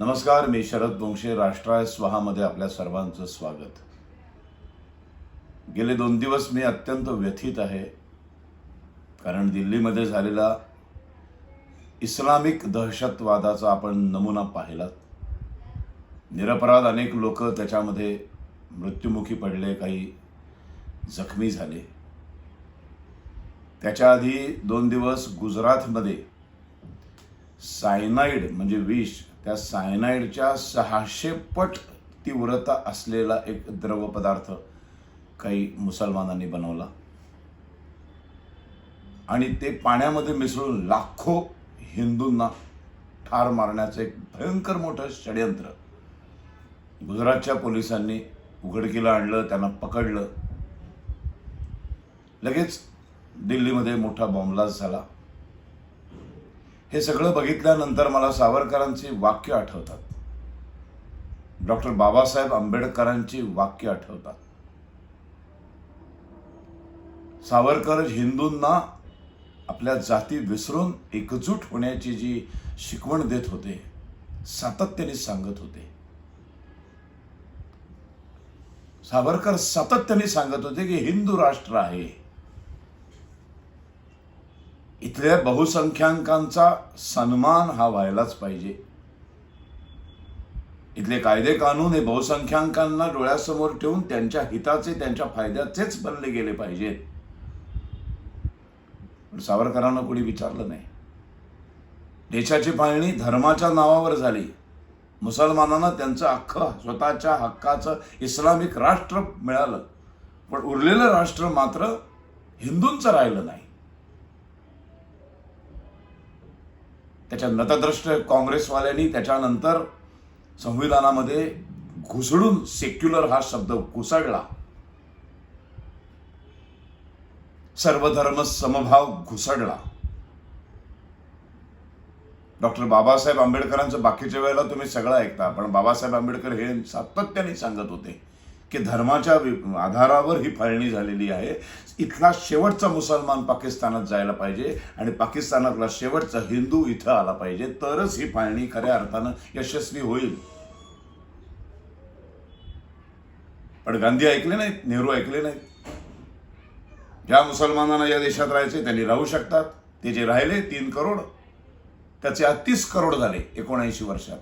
नमस्कार मी शरद बोंगशे राष्ट्राय स्वहामध्ये आपल्या सर्वांचं स्वागत. गेले दोन दिवस मी अत्यंत व्यथित आहे कारण दिल्लीमध्ये झालेला इस्लामिक दहशतवादाचा आपण नमुना पाहिला निरपराध अनेक लोक त्याच्यामध्ये मृत्युमुखी पडले काही जखमी झाले. त्याच्या आधी दोन दिवस गुजरातमध्ये सायनाईड म्हणजे विष त्या सायनाईडच्या सहाशे पट तीव्रता असलेला एक द्रव पदार्थ काही मुसलमानांनी बनवला. आणि ते पाण्यामध्ये मिसळून लाखो हिंदूंना ठार मारण्याचं एक भयंकर मोठं षडयंत्र. गुजरातच्या पोलिसांनी उघडकीला आणलं त्यांना पकडलं. लगेच दिल्लीमध्ये मोठा बॉम्बलास झाला. हे सगळं बघितल्यानंतर मला सावरकरांची वाक्य आठवतात. डॉक्टर बाबासाहेब आंबेडकरांची वाक्य आठवतात. सावरकर हिंदूंना आपल्या जाती विसरून एकजूट होण्याची जी शिकवण देत होते सातत्याने सांगत होते. सावरकर सातत्याने सांगत होते की हिंदू राष्ट्र आहे. इथल्या बहुसंख्याकांचा सन्मान हा व्हायलाच पाहिजे. इथले कायदे कानून हे बहुसंख्याकांना डोळ्यासमोर ठेवून त्यांच्या हिताचे त्यांच्या फायद्याचेच बनले गेले पाहिजेत पण सावरकरांना कोणी विचारलं नाही. देशाची पाळणी धर्माच्या नावावर झाली. मुसलमानांना त्यांचं अख्खं स्वतःच्या हक्काचं इस्लामिक राष्ट्र मिळालं. पण उरलेलं राष्ट्र मात्र हिंदूंचं राहिलं नाही. त्याच्या नतद्रष्ट काँग्रेसवाल्यांनी त्याच्यानंतर संविधानामध्ये घुसडून सेक्युलर हा शब्द घुसडला सर्वधर्म समभाव घुसडला. डॉक्टर बाबासाहेब आंबेडकरांचं बाकीच्या वेळेला तुम्ही सगळं ऐकता पण बाबासाहेब आंबेडकर हे सातत्याने सांगत होते. की धर्माच्या आधारावर ही फाळणी झालेली आहे. इथला शेवटचा मुसलमान पाकिस्तानात जायला पाहिजे आणि पाकिस्तानातला शेवटचा हिंदू इथं आला पाहिजे. तरच ही फाळणी खऱ्या अर्थानं यशस्वी होईल. पण गांधी ऐकले नाहीत नेहरू ऐकले नाहीत. ज्या मुसलमानांना या देशात राहायचे त्यांनी राहू शकतात. ते जे राहिले तीन करोड. त्याचे अतीस तीस करोड झाले एकोणऐंशी वर्षात.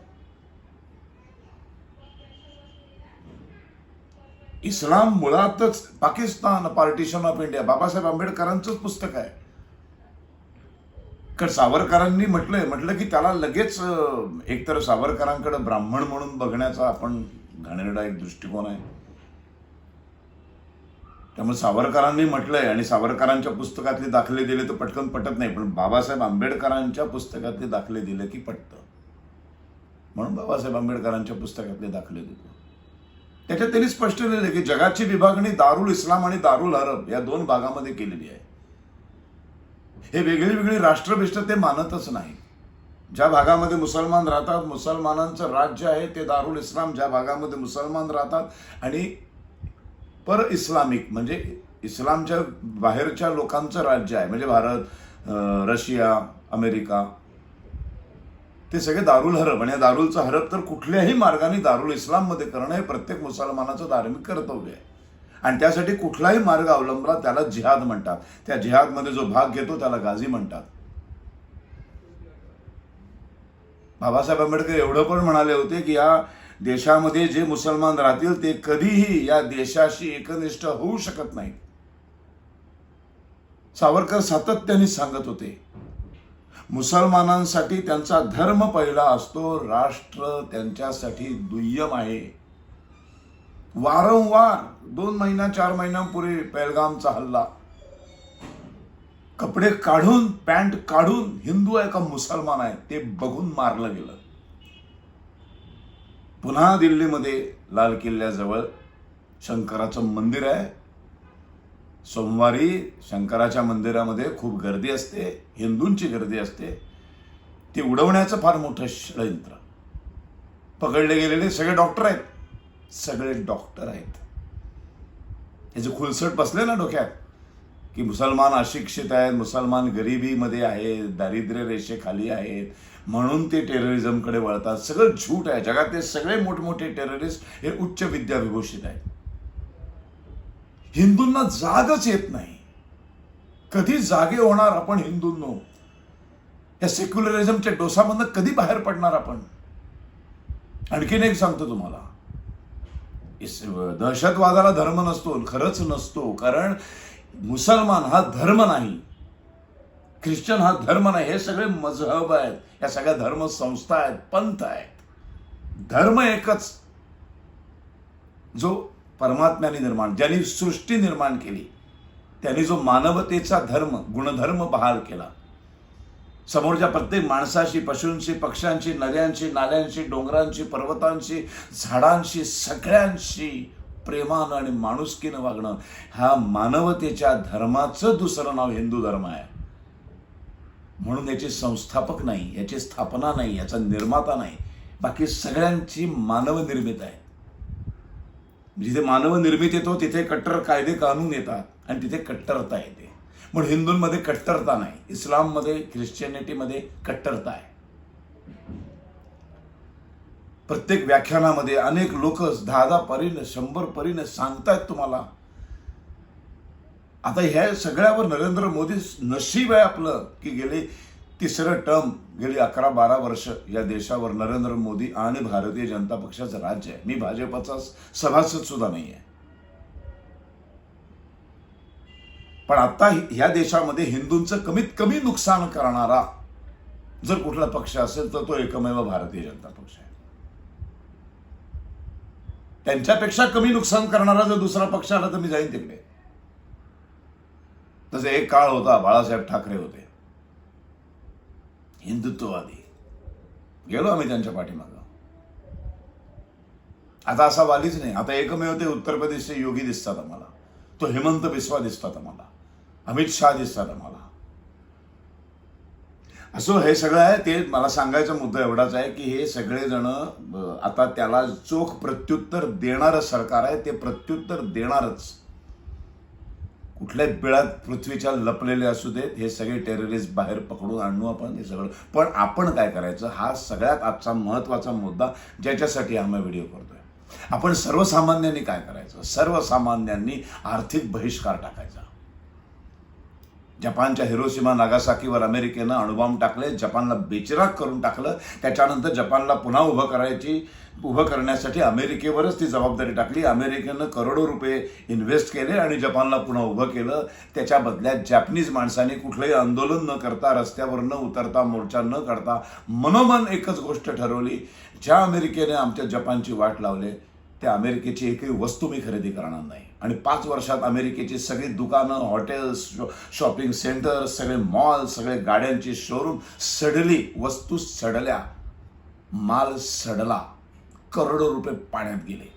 इस्लाम मुळातच Pakistan partition of India Babasaheb आंबेडकरांचंच पुस्तक आहे. कारण सावरकरांनी म्हटलंय म्हटलं की त्याला लगेच एकतर सावरकरांकडे ब्राह्मण म्हणून बघण्याचा आपण घाणेरडा एक दृष्टिकोन आहे. त्यामुळे सावरकरांनी म्हटलंय आणि सावरकरांच्या पुस्तकातले दाखले दिले तर पटकन पटत नाही पण बाबासाहेब आंबेडकरांच्या पुस्तकातले दाखले दिले की पटतं. म्हणून बाबासाहेब आंबेडकरांच्या पुस्तकातले दाखले देतो. त्याच्यात त्यांनी स्पष्ट लिहिलं की जगाची विभागणी दारुल इस्लाम आणि दारुल अरब या दोन भागामध्ये केलेली आहे. हे वेगळी वेगळी राष्ट्रभिष्ट ते मानतच नाही. ज्या भागामध्ये मुसलमान राहतात मुसलमानांचं राज्य आहे ते दारुल इस्लाम ज्या भागामध्ये मुसलमान राहतात आणि पर इस्लामिक म्हणजे इस्लामच्या बाहेरच्या लोकांचं राज्य आहे. म्हणजे भारत रशिया अमेरिका ते सगळे दारुल हरब आणि या दारुलचं हरब तर कुठल्याही मार्गाने दारुल इस्लाममध्ये करणं हे प्रत्येक मुसलमानाचं धार्मिक कर्तव्य आहे. आणि त्यासाठी कुठलाही मार्ग अवलंबला त्याला जिहाद म्हणतात. त्या जिहादमध्ये जो भाग घेतो त्याला गाझी म्हणतात. बाबासाहेब आंबेडकर एवढं पण म्हणाले होते की या देशामध्ये जे मुसलमान राहतील ते कधीही या देशाशी एकनिष्ठ होऊ शकत नाही सावरकर सातत्याने सांगत होते मुसलमानांसाठी त्यांचा धर्म पहिला असतो राष्ट्र त्यांच्यासाठी दुय्यम आहे. वारंवार दोन महिना चार महिन्यांपूर्वी पेलगामचा हल्ला. कपडे काढून पॅन्ट काढून हिंदू आहे का मुसलमान आहे ते बघून मारलं गेलं. पुन्हा दिल्लीमध्ये लाल किल्ल्याजवळ शंकराचं मंदिर आहे. सोमवारी शंकराच्या मंदिरामध्ये खूप गर्दी असते हिंदूंची गर्दी असते. ती उडवण्याचं फार मोठं षडयंत्र. पकडले गेलेले सगळे डॉक्टर आहेत. सगळे डॉक्टर आहेत. हे खुलसट बसले ना डोक्यात की मुसलमान अशिक्षित आहेत मुसलमान गरिबीमध्ये आहेत दारिद्र्य रेषेखाली आहेत म्हणून ते टेररिझमकडे वळतात. सगळं झूट आहे. जगातले सगळे मोठमोठे टेररिस्ट हे उच्च विद्याविभूषित आहेत. हिंदूंना जागच येत नाही. कधी जागे होणार आपण हिंदूंनो? या सेक्युलरिझमच्या डोसामधनं कधी बाहेर पडणार आपण? आणखीन एक सांगतो तुम्हाला. दहशतवादाला धर्म नसतो खरंच नसतो कारण मुसलमान हा धर्म नाही. ख्रिश्चन हा धर्म नाही. हे सगळे मजहब आहेत. या सगळ्या धर्म संस्था आहेत पंथ आहेत. धर्म एकच. जो परमात्म्याने निर्माण ज्यांनी सृष्टी निर्माण केली त्यांनी जो मानवतेचा धर्म गुणधर्म बहाल केला. समोरच्या प्रत्येक माणसाशी पशूंशी पक्ष्यांशी नद्यांशी नाल्यांशी डोंगरांशी पर्वतांशी झाडांशी सगळ्यांशी प्रेमानं आणि माणुसकीनं वागणं हा मानवतेच्या धर्माचं दुसरं नाव हिंदू धर्म आहे. म्हणून याचे संस्थापक नाही याची स्थापना नाही याचा निर्माता नाही बाकी सगळ्यांची मानवनिर्मित आहे. जिथे मानव निर्मित येतो तिथे कट्टर कायदे कानून येतात आणि तिथे कट्टरता येते. म्हणून हिंदूंमध्ये कट्टरता नाही इस्लाममध्ये ख्रिश्चनिटीमध्ये कट्टरता आहे. प्रत्येक व्याख्यानामध्ये अनेक लोक दहा दहा परीने शंभर परीने सांगतायत तुम्हाला. आता ह्या सगळ्यावर नरेंद्र मोदी नशीब आहे आपलं की गेले तिसरं टर्म गेली अकरा बारा वर्ष या देशावर नरेंद्र मोदी आणि भारतीय जनता पक्षाचं राज्य आहे. मी भाजपचा सभासद सुद्धा नाही आहे पण आता ह्या देशामध्ये हिंदूंचं कमीत कमी नुकसान करणारा जर कुठला पक्ष असेल तर तो एकमेव भारतीय जनता पक्ष आहे. त्यांच्यापेक्षा कमी नुकसान करणारा जर दुसरा पक्ष आला तर मी जाईन तिकडे. तसे एक काळ होता बाळासाहेब ठाकरे होते. हिंदुत्ववादी. गेलो आम्ही त्यांच्या पाठीमागं. आता असा वालीच नाही. आता एकमेव ते उत्तर प्रदेशचे योगी दिसतात आम्हाला. तो हेमंत बिस्वा दिसतात आम्हाला. अमित शहा दिसतात आम्हाला. असो हे सगळं आहे ते मला सांगायचा मुद्दा एवढाच आहे की हे सगळेजण आता त्याला चोख प्रत्युत्तर देणारं सरकार आहे. ते प्रत्युत्तर देणारच. कुठल्याही बिळात पृथ्वीच्या लपलेले असू देत हे सगळे टेररिस्ट बाहेर पकडून आणू आपण हे सगळं. पण आपण काय करायचं? हा सगळ्यात आजचा महत्त्वाचा मुद्दा ज्याच्यासाठी आम्ही व्हिडिओ करतोय. आपण सर्वसामान्यांनी काय करायचं? सर्वसामान्यांनी आर्थिक बहिष्कार टाकायचा. जपानच्या हिरोशिमा नागासाकीवर अमेरिकेनं अणुबॉम्ब टाकले जपानला बेचिराग करून टाकलं. त्याच्यानंतर जपानला पुन्हा उभं करायची उभं करण्यासाठी अमेरिकेवरच ती जबाबदारी टाकली. अमेरिकेनं करोडो रुपये इन्व्हेस्ट केले आणि जपानला पुन्हा उभं केलं. त्याच्या बदल्यात जॅपनीज माणसांनी कुठलंही आंदोलन न करता रस्त्यावर न उतरता मोर्चा न करता मनोमन एकच गोष्ट ठरवली. ज्या अमेरिकेने आमच्या जपानची वाट लावले त्या अमेरिकेची एकही वस्तू मी खरेदी करणार नाही. आणि पाच वर्षात अमेरिकेची सगळी दुकानं हॉटेल्स शॉपिंग सेंटर सगळे मॉल सगळे गाड्यांची शोरूम सडली वस्तू सडल्या माल सडला करोडो रुपये पाण्यात गेले.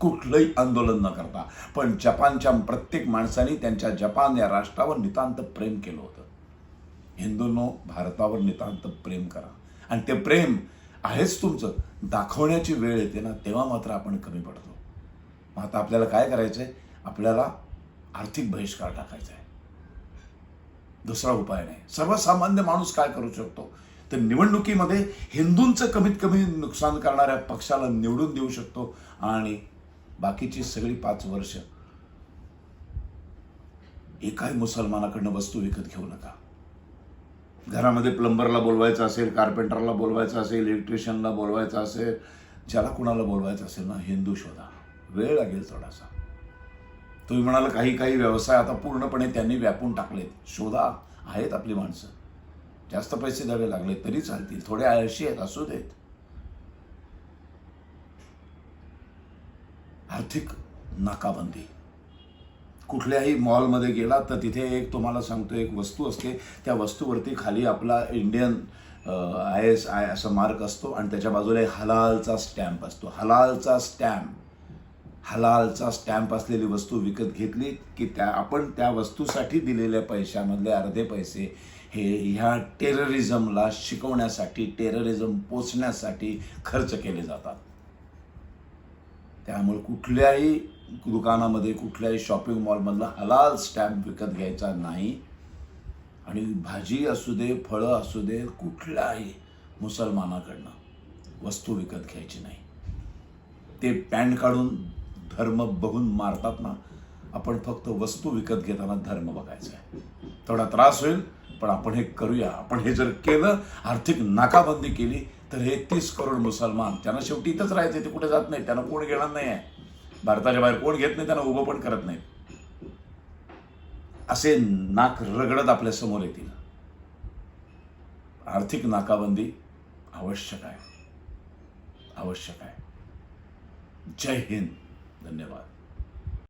कुठलंही आंदोलन न करता. पण जपानच्या प्रत्येक माणसाने त्यांच्या जपान या राष्ट्रावर नितांत प्रेम केलं होतं. हिंदूंनो भारतावर नितांत प्रेम करा. आणि ते प्रेम आहेच तुमचं. दाखवण्याची वेळ येते ना तेव्हा मात्र आपण कमी पडतो. मग आता आपल्याला काय करायचं आहे आपल्याला आर्थिक बहिष्कार टाकायचा आहे. दुसरा उपाय नाही. सर्वसामान्य माणूस काय करू शकतो? तर निवडणुकीमध्ये हिंदूंचं कमीत कमी नुकसान करणाऱ्या पक्षाला निवडून देऊ शकतो आणि बाकीची सगळी पाच वर्ष एकाही मुसलमानाकडनं वस्तू विकत घेऊ नका. घरामध्ये प्लंबरला बोलवायचं असेल कार्पेंटरला बोलवायचं असेल इलेक्ट्रिशियनला बोलवायचं असेल ज्याला कुणाला बोलवायचं असेल ना हिंदू शोधा. वेळ लागेल थोडासा. तुम्ही म्हणाल काही काही व्यवसाय आता पूर्णपणे त्यांनी व्यापून टाकलेत. शोधा. आहेत आपली माणसं. जास्त पैसे द्यावे लागले तरी चालतील. थोडे आळशी आहेत असू देत. आर्थिक नाकाबंदी. कुठल्याही मॉलमध्ये गेला तर तिथे एक तुम्हाला सांगतो एक वस्तू असते. त्या वस्तूवरती खाली आपला इंडियन आय एस आय असा मार्क असतो आणि त्याच्या बाजूला एक हलालचा स्टॅम्प असतो. हलालचा स्टॅम्प हलालचा स्टॅम्प असलेली वस्तू विकत घेतली की त्या आपण त्या वस्तूसाठी दिलेल्या पैशामधले अर्धे पैसे हे ह्या टेररिझमला शिकवण्यासाठी टेररिझम पोचण्यासाठी खर्च केले जातात. त्यामुळे कुठल्याही दुकानामध्ये कुठल्याही शॉपिंग मॉलमधला हलाल स्टॅम्प विकत घ्यायचा नाही. आणि भाजी असू दे फळं असू दे कुठल्याही मुसलमानाकडनं वस्तू विकत घ्यायची नाही. ते पॅन्ट काढून धर्म बघून मारतात ना आपण फक्त वस्तू विकत घेताना धर्म बघायचा आहे. थोडा त्रास होईल पण आपण हे करूया. आपण हे जर केलं आर्थिक नाकाबंदी केली तर हे तीस करोड मुसलमान त्यांना शेवटी इथंच राहायचे ते कुठे जात नाही त्यांना कोण घेणार नाही आहे भारताच्या बाहेर कोण घेत नाही त्यांना उभं पण करत नाहीत. असे नाक रगडत आपल्यासमोर येतील. आर्थिक नाकाबंदी आवश्यक आहे. आवश्यक आहे. जय हिंद. धन्यवाद.